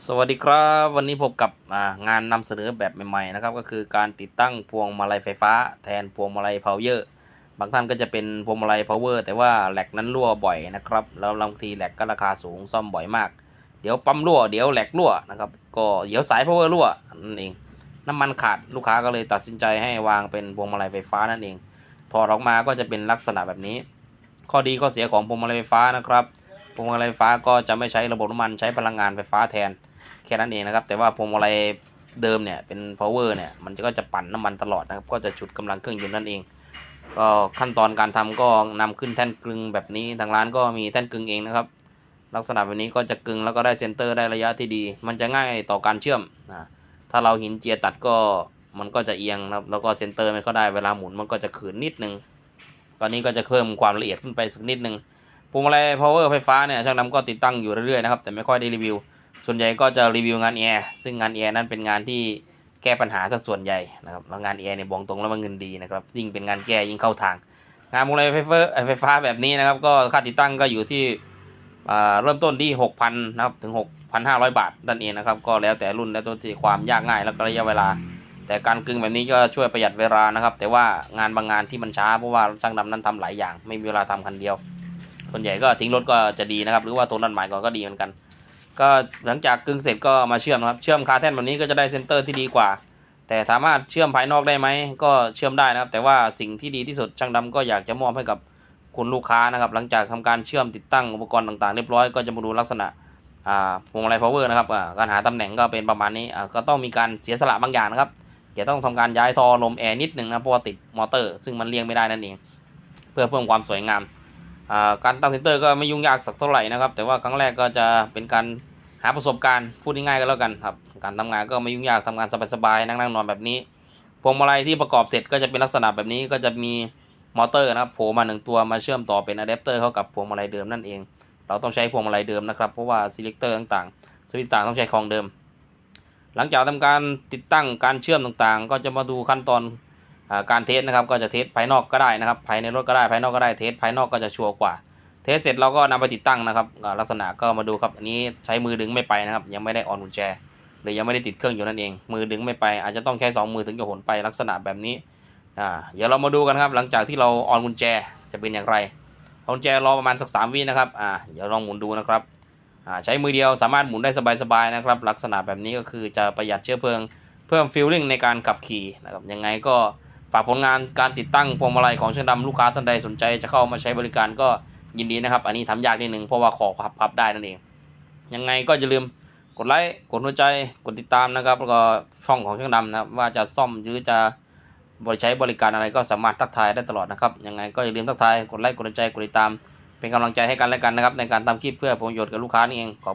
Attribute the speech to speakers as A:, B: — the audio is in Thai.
A: สวัสดีครับวันนี้พบกับงานนำเสนอแบบใหม่ๆนะครับก็คือการติดตั้งพวงมาลัยไฟฟ้า แทนพวงมาลัยพาวเวอร์บางท่านก็จะเป็นพวงมาลัยพาวเวอร์แต่ว่าแหลกนั้นรั่วบ่อยนะครับแล้วบางทีแหลกก็ราคาสูงซ่อมบ่อยมาก เดี๋ยวปั๊มรั่วเดี๋ยวแหลกรั่วนะครับก็เดี๋ยวสายพาวเวอร์รั่วนั่นเอง น้ำมันขาดลูกค้าก็เลยตัดสินใจให้วางเป็นพวงมาลัยไฟฟ้านั่นเองถอดออกมาก็จะเป็นลักษณะแบบนี้ ข้อดีข้อเสียของพวงมาลัยไฟฟ้านะครับ พวงมาลัยไฟฟ้าก็จะไม่ใช้ระบบน้ำมันใช้พลังงานไฟฟ้าแทนแค่นั้นเองนะครับ แต่ว่าพวงมาลัยเดิมเนี่ยเป็น power เนี่ยมันก็จะปั่นน้ำมันตลอดนะครับ ก็จะฉุดกำลังเครื่องยนต์นั่นเอง ก็ขั้นตอนการทำก็นำขึ้นแท่นกลึงแบบนี้ทางร้านก็มีแท่นกลึงเองนะครับ ลักษณะแบบนี้ก็จะกึงแล้วก็ได้เซนเตอร์ได้ระยะที่ดี มันจะง่ายต่อการเชื่อมนะถ้าเราหินเจียตัดก็มันก็จะเอียงนะครับแล้วก็เซนเตอร์มันก็ได้เวลาหมุนมันก็จะขืนนิดนึงตอนนี้ก็จะเพิ่มความละเอียดขึ้นไปสักนิดนึง พวงมาลัย power ไฟฟ้าเนี่ยช่างดำก็ติดตั้งอยู่เรื่อยๆนะครับแต่ไม่ค่อยได้รีวิว ส่วนใหญ่ก็จะรีวิวงานแอร์ซึ่งงานแอร์นั้นเป็นงานที่แก้ปัญหาซะส่วนใหญ่นะครับแล้วงานแอร์เนี่ยบอกตรงแล้วว่าเงินดีนะครับยิ่งเป็นงานแก้ยิ่งเข้าทาง งานพวงมาลัยไฟฟ้าไฟฟ้าแบบนี้นะครับก็ค่าติดตั้งก็อยู่ที่เริ่มต้นที่ 6,000นะครับถึง 6,500 บาทนั่นเองนะครับก็แล้วแต่รุ่นแล้วตัวที่ความยากง่ายแล้วก็ระยะเวลา แต่การกึ่งแบบนี้ก็ช่วยประหยัดเวลานะครับ แต่ว่างานบางงานที่มันช้าเพราะว่าช่างดำนั้นทำหลายอย่าง ไม่มีเวลาทำคันเดียว ส่วนใหญ่ก็ทิ้งรถก็จะดีนะครับ หรือว่าตัวนัดหมายก่อนก็ดีเหมือนกัน ก็หลังจากกึ่งเสร็จก็มาเชื่อมนะครับ เชื่อมคาแท่นแบบนี้ก็จะได้เซนเตอร์ที่ดีกว่า แต่สามารถเชื่อมภายนอกได้ไหมก็เชื่อมได้นะครับ แต่ว่าสิ่งที่ดีที่สุดช่างดำก็อยากจะมอบให้กับคุณลูกค้านะครับ หลังจากทำการเชื่อมติดตั้งอุปกรณ์ต่างๆเรียบร้อยก็จะมาดูลักษณะอ่าพวงมาลัยพาวเวอร์นะครับอ่าการหาตำแหน่งก็เป็นประมาณนี้อ่าก็ต้องมีการเสียสละบางอย่างนะครับจะต้องทำการย้ายทอลมแอร์นิดหนึ่งนะเพราะว่าติดมอเตอร์ ซึ่งมันเลี่ยงไม่ได้นั่นเองเพื่อเพิ่มความสวยงาม การตั้งเซนเตอร์ก็ไม่ยุ่งยากสักเท่าไหร่นะครับ แต่ว่าครั้งแรกก็จะเป็นการหาประสบการณ์พูดง่ายๆก็แล้วกันครับ การทำงานก็ไม่ยุ่งยากทำงานสบายๆนั่งๆนอนแบบนี้พวงมาลัยที่ประกอบเสร็จก็จะเป็นลักษณะแบบนี้ก็จะมีมอเตอร์นะครับโผล่มาหนึ่งตัวมาเชื่อมต่อเป็นอะแดปเตอร์เข้ากับพวงมาลัยเดิมนั่นเอง เราต้องใช้พวงมาลัยเดิมนะครับเพราะว่าซีเลคเตอร์ต่างๆสวิตต่างต้องใช้ของเดิม หลังจากทำการติดตั้งการเชื่อมต่างๆ ก็จะมาดูขั้นตอน การเทสนะครับก็จะเทสภายนอกก็ได้นะครับภายในรถก็ได้ภายนอกก็ได้เทสภายนอกก็จะชัวร์กว่า เทสเสร็จเราก็นำไปติดตั้งนะครับลักษณะก็มาดูครับอันนี้ใช้มือดึงไม่ไปนะครับ ยังไม่ได้ออนกุญแจหรือยังไม่ได้ติดเครื่องอยู่นั่นเอง มือดึงไม่ไป อาจจะต้องใช้สองมือถึงจะหนไปลักษณะแบบนี้อ่าเดี๋ยวเรามาดูกันครับ หลังจากที่เราออนกุญแจจะเป็นอย่างไรกุญแจรอประมาณสักสามวินะครับอ่าเดี๋ยวลองหมุนดูนะครับอ่าใช้มือเดียวสามารถหมุนได้สบายๆนะครับ ลักษณะแบบนี้ก็คือจะประหยัดเชื้อเพลิง เพิ่มฟิลลิ่งในการขับขี่นะครับยังไงก็ ฝากผลงานการติดตั้งพวงมาลัยของเช่างดำลูกค้าท่านใดสนใจจะเข้ามาใช้บริการก็ยินดีนะครับ อันนี้ทำยากนิดนึงเพราะว่าขอพับพับได้นั่นเอง ยังไงก็อย่าลืมกดไลค์กดหัวใจกดติดตามนะครับ แล้วก็ช่องของเช่างดำนะครับ ว่าจะซ่อมหรือจะบริใช้บริการอะไรก็สามารถทักทายได้ตลอดนะครับยังไงก็อย่าลืมทักทายกดไลค์กดหัวใจกดติดตาม เป็นกำลังใจให้กันและกันนะครับในการทำคลิปเพื่อประโยชน์กับลูกค้านี่เองขอบ